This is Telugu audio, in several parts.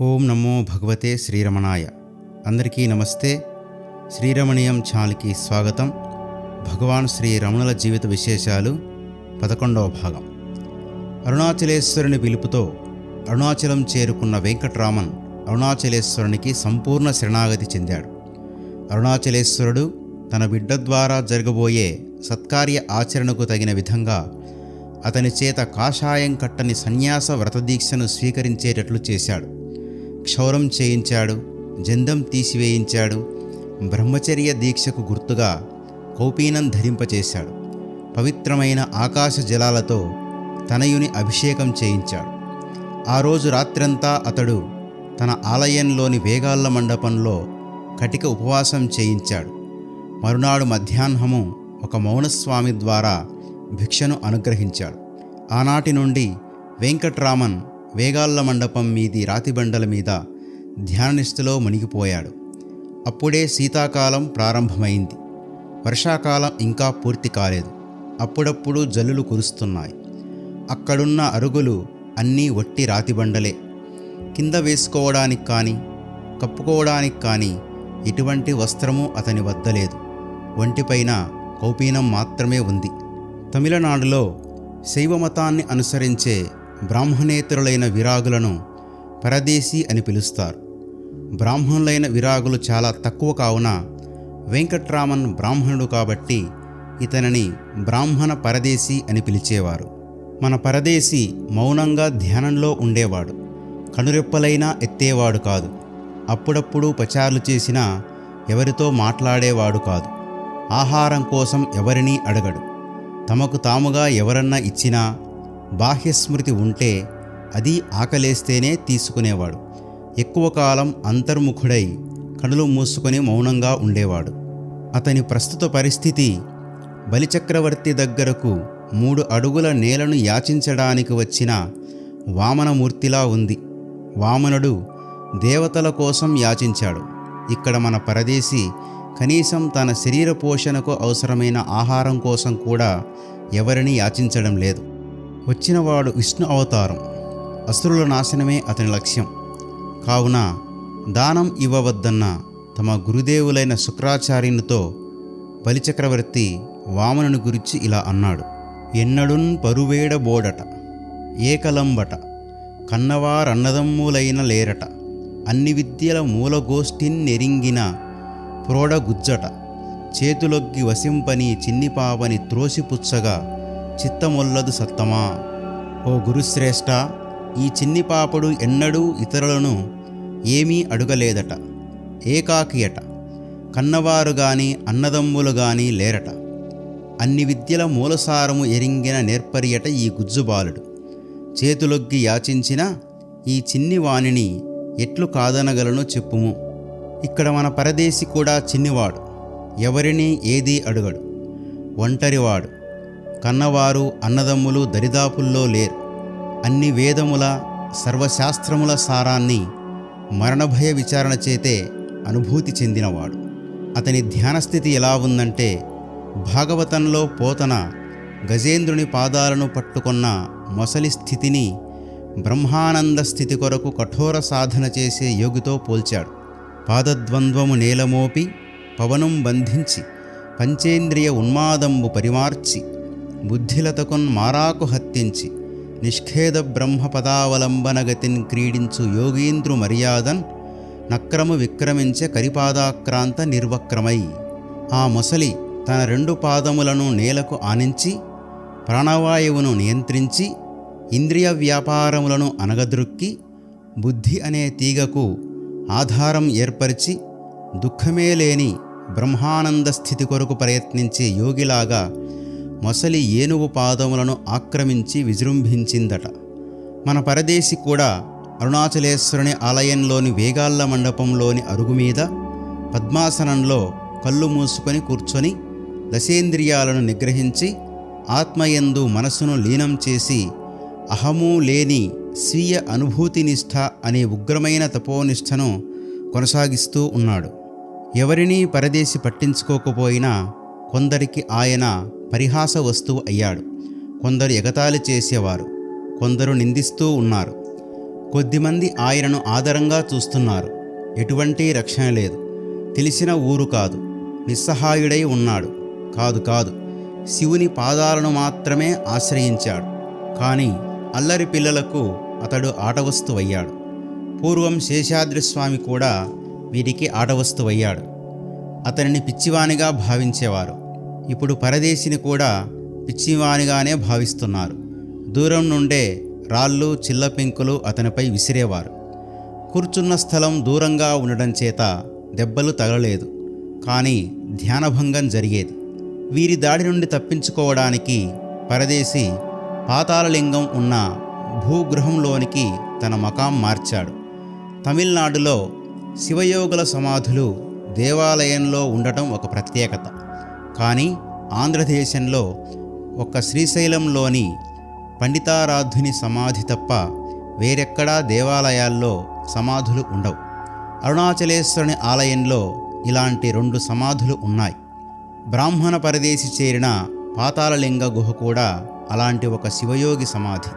ఓం నమో భగవతే శ్రీరమణాయ. అందరికీ నమస్తే. శ్రీరమణీయం ఛానల్కి స్వాగతం. భగవాన్ శ్రీ రమణుల జీవిత విశేషాలు పదకొండవ భాగం. అరుణాచలేశ్వరుని పిలుపుతో అరుణాచలం చేరుకున్న వెంకట్రామన్ అరుణాచలేశ్వరునికి సంపూర్ణ శరణాగతి చెందాడు. అరుణాచలేశ్వరుడు తన బిడ్డ ద్వారా జరగబోయే సత్కార్య ఆచరణకు తగిన విధంగా అతని చేత కాషాయం కట్టని సన్యాస వ్రతదీక్షను స్వీకరించేటట్లు చేశాడు. క్షౌరం చేయించాడు జందం తీసివేయించాడు బ్రహ్మచర్య దీక్షకు గుర్తుగా కౌపీనం ధరింపచేశాడు. పవిత్రమైన ఆకాశ జలాలతో తనయుని అభిషేకం చేయించాడు. ఆ రోజు రాత్రంతా అతడు తన ఆలయంలోని వేగాళ్ళ మండపంలో కటిక ఉపవాసం చేయించాడు. మరునాడు మధ్యాహ్నము ఒక మౌనస్వామి ద్వారా భిక్షను అనుగ్రహించాడు. ఆనాటి నుండి వెంకట్రామన్ వేగాళ్ళ మండపం మీది రాతిబండల మీద ధ్యాననిష్టలో మునిగిపోయాడు. అప్పుడే శీతాకాలం ప్రారంభమైంది. వర్షాకాలం ఇంకా పూర్తి కాలేదు. అప్పుడప్పుడు జల్లులు కురుస్తున్నాయి. అక్కడున్న అరుగులు అన్నీ వట్టి రాతిబండలే కింద వేసుకోవడానికి కానీ కప్పుకోవడానికి కానీ ఎటువంటి వస్త్రము అతని వద్ద లేదు. ఒంటిపైన కౌపీనం మాత్రమే ఉంది. తమిళనాడులో శైవ మతాన్ని అనుసరించే బ్రాహ్మణేతరులైన విరాగులను పరదేశీ అని పిలుస్తారు. బ్రాహ్మణులైన విరాగులు చాలా తక్కువ కావున వెంకట్రామన్ బ్రాహ్మణుడు కాబట్టి ఇతనిని బ్రాహ్మణ పరదేశీ అని పిలిచేవారు. మన పరదేశీ మౌనంగా ధ్యానంలో ఉండేవాడు. కనురెప్పలైనా ఎత్తేవాడు కాదు. అప్పుడప్పుడు పచారులు చేసినా ఎవరితో మాట్లాడేవాడు కాదు. ఆహారం కోసం ఎవరినీ అడగడు. తమకు తాముగా ఎవరన్నా ఇచ్చినా బాహ్యస్మృతి ఉంటే అది ఆకలేస్తేనే తీసుకునేవాడు. ఎక్కువ కాలం అంతర్ముఖుడై కనులు మూసుకొని మౌనంగా ఉండేవాడు. అతని ప్రస్తుత పరిస్థితి బలిచక్రవర్తి దగ్గరకు మూడు అడుగుల నేలను యాచించడానికి వచ్చిన వామనమూర్తిలా ఉంది. వామనుడు దేవతల కోసం యాచించాడు. ఇక్కడ మన పరదేశి కనీసం తన శరీర పోషణకు అవసరమైన ఆహారం కోసం కూడా ఎవరిని యాచించడం లేదు. వచ్చినవాడు విష్ణు అవతారం. అసురుల నాశనమే అతని లక్ష్యం. కావున దానం ఇవ్వవద్దన్న తమ గురుదేవులైన శుక్రాచార్యునితో బలిచక్రవర్తి వామనుని గురించి ఇలా అన్నాడు. ఎన్నడున్ పరువేడబోడట ఏకలంబట కన్నవారన్నదమ్ములైన లేరట అన్ని విద్యల మూలగోష్ఠిన్ నెరింగిన ప్రోడగుజ్జట చేతులొగ్గి వసింపని చిన్నిపావని త్రోసిపుచ్చగా చిత్తమొల్లదు సత్తమా? ఓ గురుశ్రేష్ఠ ఈ చిన్ని పాపడు ఎన్నడూ ఇతరులను ఏమీ అడుగలేదట ఏకాకియట కన్నవారు గాని అన్నదమ్ములు గాని లేరట. అన్ని విద్యల మూలసారము ఎరింగిన నేర్పరియట ఈ గుజ్జుబాలుడు. చేతులొగ్గి యాచించిన ఈ చిన్ని వాణిని ఎట్లు కాదనగలను చెప్పుము. ఇక్కడ మన పరదేశి కూడా చిన్నివాడు ఎవరిని ఏదీ అడుగడు. ఒంటరివాడు కన్నవారు అన్నదమ్ములు దరిదాపుల్లో లేరు. అన్ని వేదముల సర్వశాస్త్రముల సారాన్ని మరణభయ విచారణ చేతే అనుభూతి చెందినవాడు. అతని ధ్యానస్థితి ఎలా ఉందంటే భాగవతంలో పోతన గజేంద్రుని పాదాలను పట్టుకున్న మొసలి స్థితిని బ్రహ్మానంద స్థితి కొరకు కఠోర సాధన చేసే యోగితో పోల్చాడు. పాదద్వంద్వము నేలమోపి పవనం బంధించి పంచేంద్రియ ఉన్మాదంబు పరిమార్చి బుద్ధిలతకున్ మారాకు హత్తించి నిష్ఖేద బ్రహ్మపదావలంబనగతిన్ క్రీడించు యోగీంద్రు మర్యాదన్ నక్రము విక్రమించే కరిపాదాక్రాంత నిర్వక్రమై. ఆ మొసలి తన రెండు పాదములను నేలకు ఆనించి ప్రాణవాయువును నియంత్రించి ఇంద్రియ వ్యాపారములను అనగద్రుక్కి బుద్ధి అనే తీగకు ఆధారం ఏర్పరిచి దుఃఖమే లేని బ్రహ్మానంద స్థితి కొరకు ప్రయత్నించే యోగిలాగా మొసలి ఏనుగు పాదములను ఆక్రమించి విజృంభించిందట. మన పరదేశి కూడా అరుణాచలేశ్వరుని ఆలయంలోని వేగాళ్ళ మండపంలోని అరుగు మీద పద్మాసనంలో కళ్ళు మూసుకొని కూర్చొని దశేంద్రియాలను నిగ్రహించి ఆత్మయందు మనసును లీనం చేసి అహము లేని స్వీయ అనుభూతినిష్ట అనే ఉగ్రమైన తపోనిష్టను కొనసాగిస్తూ ఉన్నాడు. ఎవరినీ పరదేశి పట్టించుకోకపోయినా కొందరికి ఆయన పరిహాస వస్తువు అయ్యాడు. కొందరు ఎగతాళి చేసేవారు. కొందరు నిందిస్తూ ఉన్నారు. కొద్దిమంది ఆయనను ఆదరంగా చూస్తున్నారు. ఎటువంటి రక్షణ లేదు. తెలిసిన ఊరు కాదు. నిస్సహాయుడై ఉన్నాడు. కాదు కాదు. శివుని పాదాలను మాత్రమే ఆశ్రయించాడు. కానీ అల్లరి పిల్లలకు అతడు ఆటవస్తువయ్యాడు. పూర్వం శేషాద్రి స్వామి కూడా వీరికి ఆటవస్తువయ్యాడు. అతనిని పిచ్చివానిగా భావించేవారు. ఇప్పుడు పరదేశిని కూడా పిచ్చివానిగానే భావిస్తున్నారు. దూరం నుండే రాళ్ళు చిల్లపెంకులు అతనిపై విసిరేవారు. కూర్చున్న స్థలం దూరంగా ఉండడం చేత దెబ్బలు తగలలేదు. కానీ ధ్యానభంగం జరిగేది. వీరి దాడి నుండి తప్పించుకోవడానికి పరదేశి పాతాళలింగం ఉన్న భూగృహంలోనికి తన మకాం మార్చాడు. తమిళనాడులో శివయోగుల సమాధులు దేవాలయంలో ఉండటం ఒక ప్రత్యేకత. కానీ ఆంధ్రదేశంలో ఒక్క శ్రీశైలంలోని పండితారాధుని సమాధి తప్ప వేరెక్కడా దేవాలయాల్లో సమాధులు ఉండవు. అరుణాచలేశ్వరుని ఆలయంలో ఇలాంటి రెండు సమాధులు ఉన్నాయి. బ్రాహ్మణ పరదేశి చేరిన పాతాళలింగ గుహ కూడా అలాంటి ఒక శివయోగి సమాధి.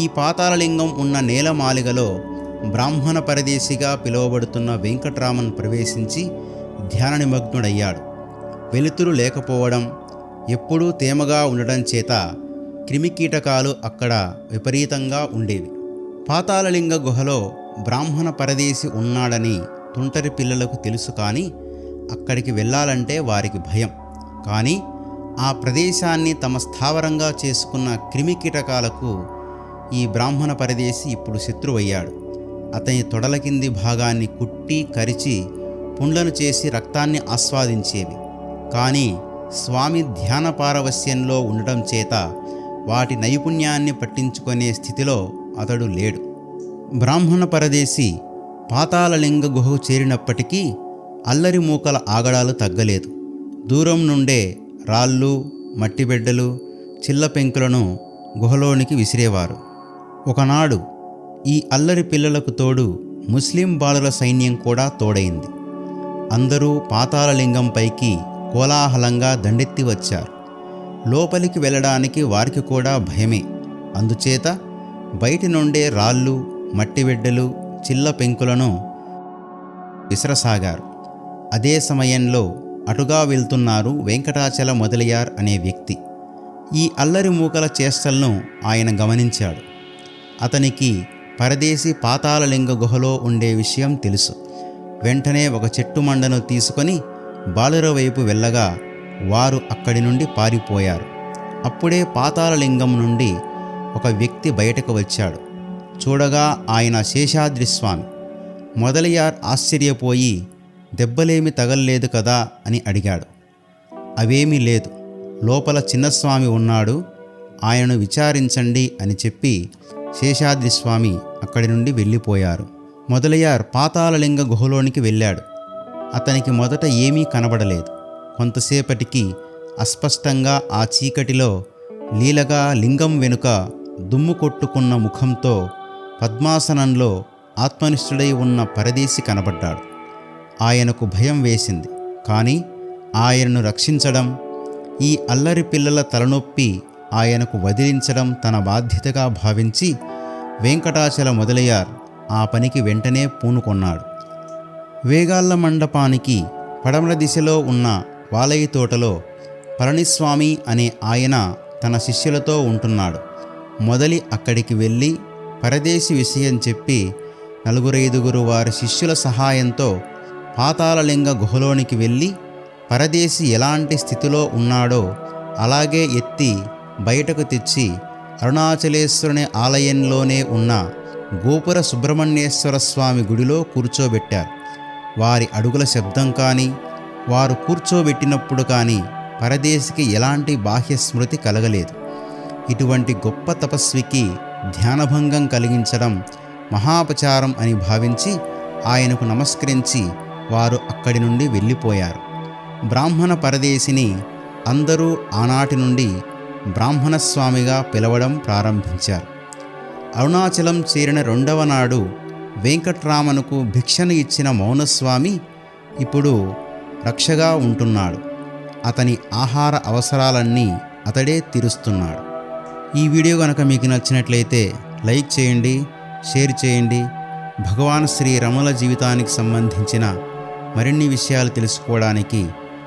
ఈ పాతాళలింగం ఉన్న నేలమాలిగలో బ్రాహ్మణ పరదేశిగా పిలువబడుతున్న వెంకట్రామన్ ప్రవేశించి ధ్యాన నిమగ్నుడయ్యాడు వెలుతురు లేకపోవడం ఎప్పుడూ తేమగా ఉండడం చేత క్రిమికీటకాలు అక్కడ విపరీతంగా ఉండేవి. పాతాళలింగ గుహలో బ్రాహ్మణ పరదేశి ఉన్నాడని తుంటరి పిల్లలకు తెలుసు కానీ అక్కడికి వెళ్ళాలంటే వారికి భయం. కానీ ఆ ప్రదేశాన్ని తమ స్థావరంగా చేసుకున్న క్రిమికీటకాలకు ఈ బ్రాహ్మణ పరదేశి ఇప్పుడు శత్రువయ్యాడు. అతని తొడల కింది భాగాన్ని కుట్టి కరిచి పుండ్లను చేసి రక్తాన్ని ఆస్వాదించేవి. కానీ స్వామి ధ్యాన పారవస్యంలో ఉండటం చేత వాటి నైపుణ్యాన్ని పట్టించుకునే స్థితిలో అతడు లేడు. బ్రాహ్మణ పరదేశి పాతాళలింగ గుహకు చేరినప్పటికీ అల్లరి మూకల ఆగడాలు తగ్గలేదు. దూరం నుండే రాళ్ళు మట్టిబిడ్డలు చిల్ల పెంకులను గుహలోనికి విసిరేవారు. ఒకనాడు ఈ అల్లరి పిల్లలకు తోడు ముస్లిం బాలుల సైన్యం కూడా తోడైంది. అందరూ పాతాళలింగంపైకి కోలాహలంగా దండెత్తి వచ్చారు. లోపలికి వెళ్ళడానికి వారికి కూడా భయమే. అందుచేత బయటి నుండే రాళ్ళు మట్టిబిడ్డలు చిల్ల పెంకులను విసరసాగారు. అదే సమయంలో అటుగా వెళ్తున్నారు వెంకటాచల మొదలయార్ అనే వ్యక్తి. ఈ అల్లరి మూకల చేష్టలను ఆయన గమనించాడు. అతనికి పరదేశీ పాతాళలింగ గుహలో ఉండే విషయం తెలుసు. వెంటనే ఒక చెట్టు మండను తీసుకొని బాలుర వైపు వెళ్ళగా వారు అక్కడి నుండి పారిపోయారు. అప్పుడే పాతాళలింగం నుండి ఒక వ్యక్తి బయటకు వచ్చాడు. చూడగా ఆయన శేషాద్రి స్వామి మొదలయార్ ఆశ్చర్యపోయి దెబ్బలేమి తగల్లేదు కదా? అని అడిగాడు. అవేమీ లేదు. లోపల చిన్నస్వామి ఉన్నాడు. ఆయనను విచారించండి అని చెప్పి శేషాద్రి స్వామి అక్కడి నుండి వెళ్ళిపోయారు. మొదలయ్యార్ పాతాళలింగ గుహలోనికి వెళ్ళాడు. అతనికి మొదట ఏమీ కనబడలేదు. కొంతసేపటికి అస్పష్టంగా ఆ చీకటిలో లీలగా లింగం వెనుక దుమ్ము కొట్టుకున్న ముఖంతో పద్మాసనంలో ఆత్మనిష్ఠుడై ఉన్న పరదేశి కనబడ్డాడు. ఆయనకు భయం వేసింది. కానీ ఆయనను రక్షించడం ఈ అల్లరి పిల్లల తలనొప్పి ఆయనకు వదిలించడం తన బాధ్యతగా భావించి వెంకటాచల మొదలయ్యార్. ఆ పనికి వెంటనే పూనుకొన్నాడు వేగాళ్ళ మండపానికి పడమల దిశలో ఉన్న వాలయ తోటలో పళనిస్వామి అనే ఆయన తన శిష్యులతో ఉంటున్నాడు. మొదలి అక్కడికి వెళ్ళి పరదేశి విషయం చెప్పి నలుగురైదుగురు వారి శిష్యుల సహాయంతో పాతాళలింగ గుహలోనికి వెళ్ళి పరదేశి ఎలాంటి స్థితిలో ఉన్నాడో అలాగే ఎత్తి బయటకు తెచ్చి అరుణాచలేశ్వరుని ఆలయంలోనే ఉన్న గోపుర సుబ్రహ్మణ్యేశ్వర స్వామి గుడిలో కూర్చోబెట్టారు. వారి అడుగుల శబ్దం కానీ వారు కూర్చోబెట్టినప్పుడు కానీ పరదేశికి ఎలాంటి బాహ్య స్మృతి కలగలేదు. ఇటువంటి గొప్ప తపస్వికి ధ్యానభంగం కలిగించడం మహాపచారం అని భావించి ఆయనకు నమస్కరించి వారు అక్కడి నుండి వెళ్ళిపోయారు. బ్రాహ్మణ పరదేశిని అందరూ ఆనాటి నుండి బ్రాహ్మణస్వామిగా పిలవడం ప్రారంభించారు. అరుణాచలం చేరిన రెండవ నాడు వెంకట్రామనుకు భిక్షను ఇచ్చిన మౌనస్వామి ఇప్పుడు రక్షగా ఉంటున్నాడు. అతని ఆహార అవసరాలన్నీ అతడే తీరుస్తున్నాడు. ఈ వీడియో కనుక మీకు నచ్చినట్లయితే లైక్ చేయండి షేర్ చేయండి. భగవాన్ శ్రీ రమణ జీవితానికి సంబంధించిన మరిన్ని విషయాలు తెలుసుకోవడానికి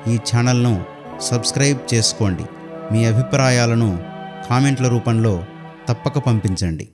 ఈ ఛానల్ను సబ్స్క్రైబ్ చేసుకోండి. మీ అభిప్రాయాలను కామెంట్ల రూపంలో తప్పక పంపించండి.